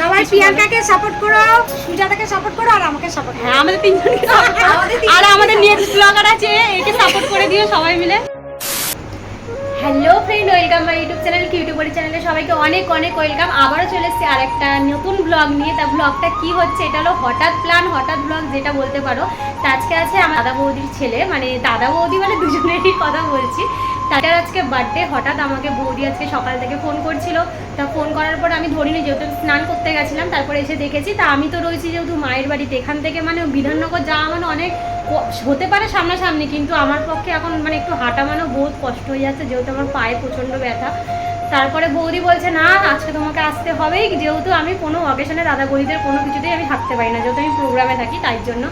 সবাই প্রিয়াঙ্কাকে সাপোর্ট করো সুজাতাকে সাপোর্ট করো আর আমাকে সাপোর্ট করো। হ্যাঁ আমাদের তিনজনকে আর আমাদের নেক্সট ব্লগার আছে একে সাপোর্ট করে দিও সবাই মিলে। Hello friend welcome my YouTube channel YouTuber চ্যানেলে সবাইকে অনেক অনেক ওয়েলকাম আবারও চলে এসেছি আর একটা নতুন ব্লগ নিয়ে। তা ব্লগটা কি হচ্ছে এটা হলো হঠাৎ প্ল্যান হঠাৎ ব্লগ যেটা বলতে পারো। তা আজকে আছে আমার দাদা বৌদির ছেলে মানে দাদা বৌদি মানে দুজনেরই কথা বলছি। তাদের আজকে বার্থডে হঠাৎ আমাকে বৌদি আজকে সকাল থেকে ফোন করছিল। তা ফোন করার পর আমি ধরিনি, যেহেতু স্নান করতে গেছিলাম, তারপরে এসে দেখেছি। তা আমি তো রয়েছি যেহেতু মায়ের বাড়িতে। এখান থেকে মানে বিধাননগর যাওয়া মানে অনেক হতে পারে সামনাসামনি, কিন্তু আমার পক্ষে এখন মানে একটু হাঁটা মানে বহুত কষ্ট হয়ে যাচ্ছে, যেহেতু আমার পায়ে প্রচণ্ড ব্যথা। তারপরে বৌদি বলছে, না, আজকে তোমাকে আসতে হবেই। যেহেতু আমি কোনো অকেশনে দাদা বৌদিদের কোনো কিছুতেই আমি থাকতে পারি না, যেহেতু আমি প্রোগ্রামে থাকি, তাই জন্য।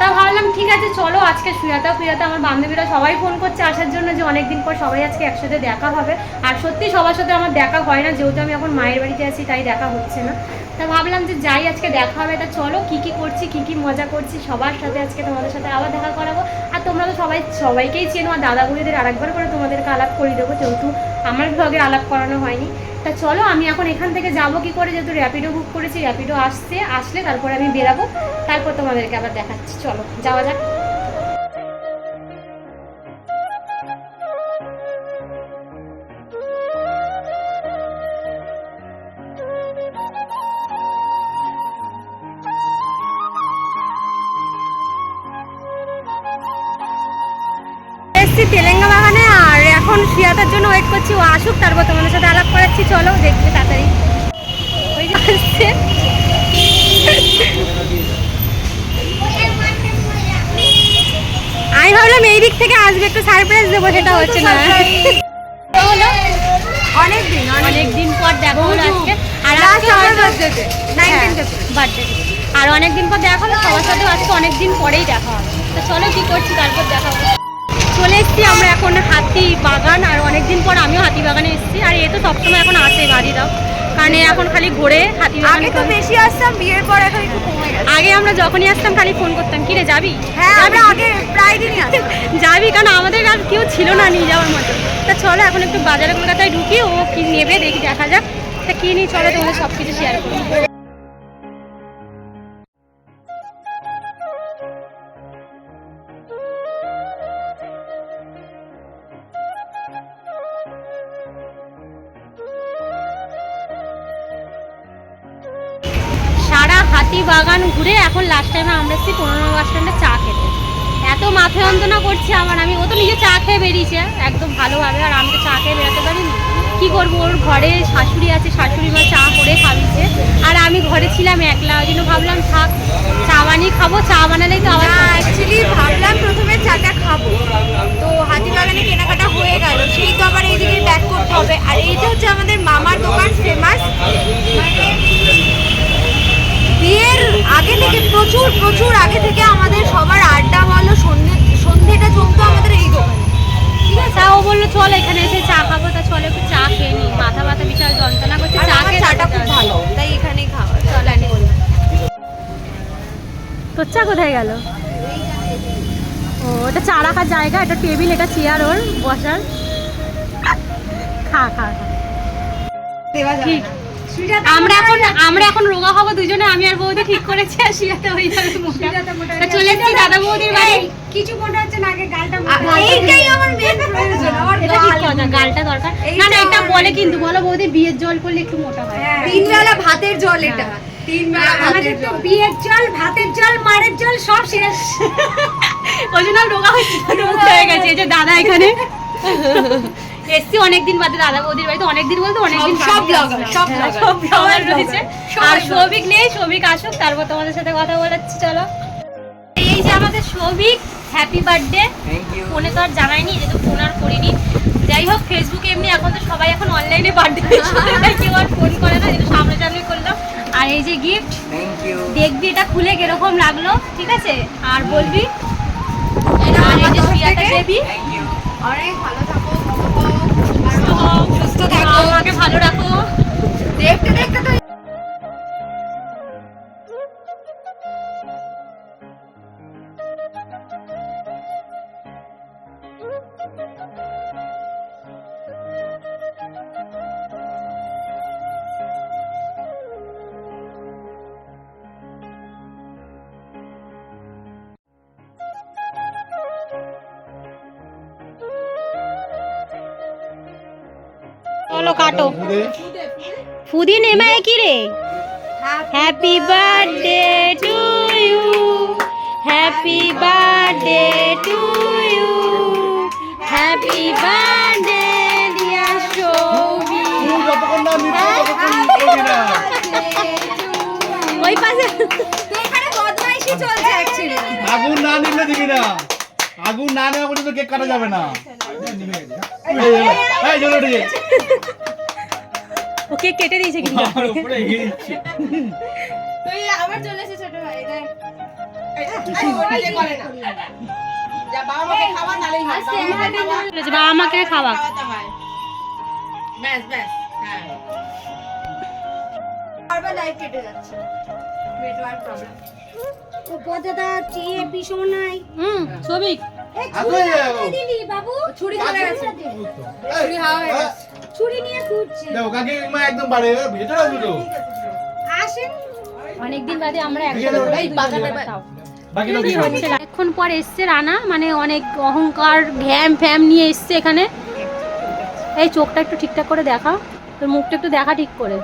তা ভাবলাম, ঠিক আছে, চলো আজকে সুয়াতা ফুয়াতা আমার বান্ধবীরা সবাই ফোন করছে আসার জন্য যে অনেকদিন পর সবাই আজকে একসাথে দেখা হবে। আর সত্যি সবার সাথে আমার দেখা হয় না, যেহেতু আমি এখন মায়ের বাড়িতে আছি, তাই দেখা হচ্ছে না। তা ভাবলাম যে যাই, আজকে দেখা হবে। তা চলো, কি কি করছি, কি কি মজা করছি, সবার সাথে আজকে তোমাদের সাথে আবার দেখা করাবো। আর তোমরা তো সবাই, সবাইকেই চেনো, আর দাদা বৌদিদের আরেকবার করে তোমাদেরকে আলাপ করে দেবো, যেহেতু আমার ব্লগে আলাপ করানো হয়নি। তা চলো, আমি এখন এখান থেকে যাব কি করে, যেহেতু র্যাপিডো বুক করেছি র্যাপিডো আসছে, আসলে তারপরে আমি বেরাবো, তারপর তোমাদেরকে আবার দেখাচ্ছি। চলো, যাওয়া যাক। করছি ও আসুক তারপর তোমাদের সাথে আলাপ করাচ্ছি চলো দেখবে তাড়াতাড়ি। ওই যে আসছে। আমি ভাবলাম এই দিক থেকে আসবে একটু সারপ্রাইজ দেবো সেটা হচ্ছে না। অনেক দিন অনেক দিন পর দেখা হলো আজকে। আর বার্থডে আর অনেক দিন পর দেখা হলো সবার সাথে আজকে অনেক দিন পরেই দেখা হবে তো চলো কি করছি তারপর দেখা হবে চলে এসেছি আমরা এখন হাতি বাগান আর অনেক দিন পর আমিও হাতি বাগানে এসেছি। আর এ তো সবসময় এখন আসে বাড়ি দাও কারণ এখন খালি ঘোরে হাতি বাগানে আগে তো বেশি আসতাম বিয়ের পর এখন একটু কমে গেছে। আগে আমরা যখনই আসতাম খালি ফোন করতাম কি রে যাবি? হ্যাঁ আমরা আগে প্রায় দিনই আসতাম। যাবি? কারণ আমাদের আর কেউ ছিল না নিয়ে যাওয়ার মতো। তা চলো এখন একটু বাজারে কলকাতায় ঢুকি ও কি নেবে দেখি দেখা যাক। তা কি নিয়ে চলো তোমাদের সব কিছু শেয়ার করি। বাগান ঘুরে এখন লাস্ট টাইমে আমরা এসেছি পনেরো বাস স্ট্যান্ডে চা খেতে। এত মাথায় যন্ত্রণা করছে আমার, আমি ও তো নিজে চা খেয়ে বেরিয়েছে, একদম ভালোভাবে। আর আমি তো চা খেয়ে বেরোতে পারিনি। কি করব? ওর ঘরে শাশুড়ি আছে, শাশুড়ি মা চা করে খাবিছে আর আমি ঘরে ছিলাম একলা, ওই জন্য ভাবলাম, থাক, চা বানিয়ে খাব, চা বানালেই তো আবার অ্যাকচুয়ালি ভাবলাম প্রথমে চাটা খাব। তো হাতিবাগানে কেনাকাটা হয়ে গেল, সেই তো আবার এইদিকে ব্যাক করতে হবে। আর এইটা হচ্ছে আমাদের মামার দোকান ফেমাস বিয়ের আগে থেকে প্রচুর প্রচুর আগে থেকে আমাদের সবার আড্ডা বলো সন্ধে সন্ধেটা জমতো আমাদের এই দোকানে। ঠিক আছে? তা ও বলল চল এখানে এসে চা খাব। তা চলো একটু চা খেয়ে নিই মাথা ব্যথা বিশাল যন্ত্রণা করছে। চা খেয়ে চাটা খুব ভালো। তাই এখানেই খাওয়া। চল বললাম। তোর চা কোথায় গেল? ও এটা চা রাখার জায়গা এটা টেবিল এটা চেয়ার ওর বসার। খা খা খা। ঠিক। আমরা এখন আমরা এখন রোগা হব দুজনে আমি আর বৌদি ঠিক করেছি আর শিয়াতে হয়ে যাবে মোটা চলে এসেছি। দাদা বৌদির বাড়ি। কিছু মোটা হচ্ছে না আগে গালটা মোটা এইটাই আমার মেন প্রয়োজন আমার এটা ঠিক গাল। গালটা দরকার? না না এটা বলে কিন্তু বলো বৌদি বিয়ের জল করলে একটু মোটা হয়। হ্যাঁ, তিন বেলা ভাতের জল এটা। তিন বেলা আমাদের তো বিয়ের জল ভাতের জল মারের জল সব শেষ। ওই জন্য রোগা হয়ে গেছে এই যে দাদা এখানে। এসছি অনেকদিন বাদে দাদা বৌদির বাড়িতে অনেকদিন বলতে অনেকদিন সব- আসলাম। সব হ্যাঁ, সব ব্লগার রয়েছে। আর। সৌভিক নেই সৌভিক আসুক তারপর তোমাদের সাথে কথা বলাচ্ছি চলো। এই যে আমাদের সৌভিক হ্যাপি বার্থডে ফোনে তো আর জানাইনি যেহেতু ফোন আর করিনি। যাই হোক ফেসবুকে এমনি এখন তো সবাই এখন অনলাইনে বার্থডে কেউ আর ফোন করে না যেহেতু সামনাসামনি করলাম। আর এই যে গিফট দেখবি এটা খুলে কীরকম লাগল ঠিক আছে? আর বলবি? আর এই যে প্রিয়াটা দেবী। অনেক ভালো সুস্থ থাকো। আমাকে ভালো রাখো। চলো কাটো। ফুদি নেমায় কি রে? Happy birthday to you happy birthday to you happy birthday dear Soumi করবি না ওই পাশে। এখানে বদমাইশি চলছে অ্যাকচুয়ালি আগুন না নিলে দিবি না। আগুন না নেওয়া পর্যন্ত কেক কাটা যাবে না। ওকে কেটে দিয়েছে কিন্তু। আবার চলে এসে ছোট ভাই বাবা আমাকে খাওয়া বারবার লাইট কেটে যাচ্ছে। নেটওয়ার্ক প্রবলেম ও চেয়ে ভীষণ নাই। হুম সবিক হাত হয়ে। দিলি বাবু? ছুরি চলে গেছে। ছুরি হাওয়া হয়ে গেছে। ছুরি নিয়ে ঘুরছে। দেখো কাকিমা একদম বাড়ে ভেতরে আসেন। অনেকদিন বাদে আমরা একসাথে এই বাগানে অনেকক্ষণ পর এসছে রানা মানে অনেক অহংকার ঘ্যাম ফ্যাম নিয়ে এসছে এখানে। এই চোখটা একটু ঠিকঠাক করে দেখা তোর মুখটা একটু দেখা ঠিক করে।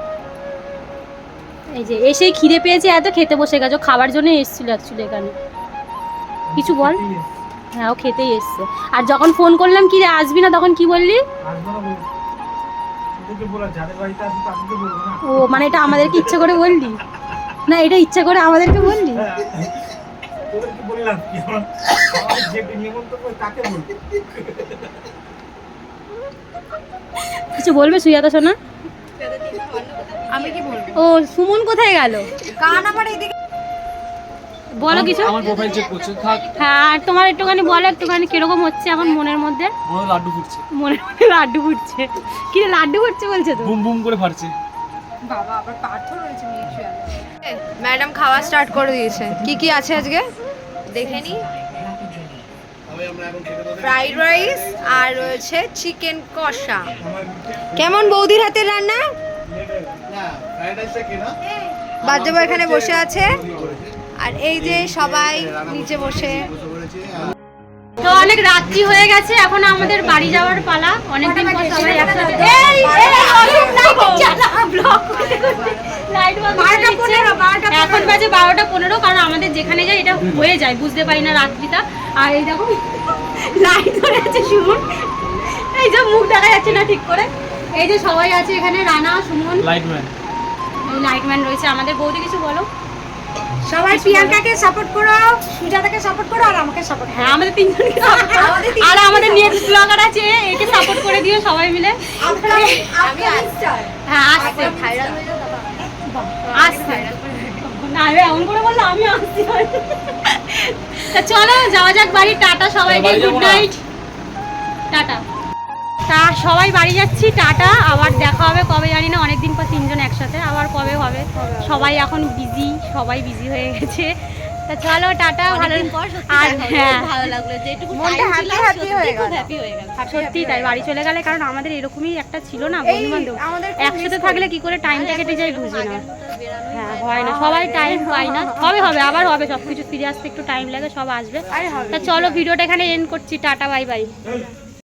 এই যে এসেই খিদে পেয়েছে এত খেতে বসে গেছে। খাবার জন্য এসেছিল অ্যাকচুয়ালি এখানে। কিছু বল? হ্যাঁ ও খেতেই এসছে। আর যখন ফোন করলাম কি রে আসবি না? তখন কি বললি? ও মানে এটা আমাদেরকে ইচ্ছা করে বললি? না এটা ইচ্ছা করে আমাদেরকে বললি? কিছু বলবে সুজাতা সোনা? আমি কি বলব? ও সুমন কোথায় গেল? কান আমার এদিকে বলো কিছু? আমার প্রোফাইল চেক করছে থাক। হ্যাঁ আর তোমার একটুখানি বলো একটুখানি কীরকম হচ্ছে এখন মনের মধ্যে? মনে লাড্ডু ফুটছে। মনের মধ্যে লাড্ডু ফুটছে। কি রে লাড্ডু ফুটছে বলছে তো? বুম বুম করে ফাটছে। বাবা আবার পাথর রয়েছে ম্যাডাম খাওয়া স্টার্ট করে দিয়েছে। কি কি আছে আজকে? দেখে নি। তবে আমরা এখন খেতে বসে ফ্রাইড রাইস আর রয়েছে চিকেন কষা। কেমন বৌদির হাতের রান্না? না ফ্রাইড রাইসটা কে না বাদ্যবা এখানে বসে আছে। আর এই যে সবাই নিচে বসে। তো অনেক রাত্রি হয়ে গেছে এখন আমাদের বাড়ি যাওয়ার পালা। অনেকদিন পর সবাই একসাথে এই এই অরূপ light জ্বালা, vlog করতে করতে light বন্ধ করে দিচ্ছে। এখন বাজে বারোটা পনেরো কারণ আমাদের যেখানে যাই এটা হয়ে যায় বুঝতে পারি না রাত্রিটা। আর এই দেখো লাইট ধরে আছে সুমন। এই যে মুখ দেখা যাচ্ছে না ঠিক করে। এই যে সবাই আছে এখানে রানা সুমন। লাইট ম্যান এই লাইটম্যান রয়েছে। আমাদের বৌদি কিছু বলো। সবাই প্রিয়াঙ্কাকে সাপোর্ট করো সুজাতাকে সাপোর্ট করো আর আমাকে সাপোর্ট হ্যাঁ আমাদের তিনজনকে। আর আমাদের নেক্সট ব্লগার আছে একে সাপোর্ট করে দিও সবাই মিলে। আমি আসছি। হ্যাঁ আসছে। ভাইরাল হয়ে যাও আসছে। না এমন করে বলল আমি আসছি। তা চলো যাওয়া যাক বাড়ি। টাটা সবাইকে গুড নাইট টাটা। তা সবাই বাড়ি যাচ্ছি টাটা। আবার দেখা হবে কবে জানি না অনেকদিন পর তিনজন একসাথে আবার কবে হবে? সবাই এখন বিজি সবাই বিজি হয়ে গেছে। তা চলো টাটা ভালো আর হ্যাঁ। ভালো লাগল। যেটুকু মনটা হ্যাপি হ্যাপি হয়ে গেল। হ্যাপি হয়ে গেল। সত্যি তাই বাড়ি চলে গেলে কারণ আমাদের এরকমই একটা ছিল না বন্ধু বান্ধব একসাথে থাকলে কি করে টাইমটা কেটে যায় বুঝি না। হ্যাঁ হয় না। সবাই টাইম পায় না। হবে হবে আবার হবে সব কিছু ফিরে আসতে একটু টাইম লাগে সব আসবে। তা চলো ভিডিওটা এখানে এন্ড করছি টাটা বাই বাই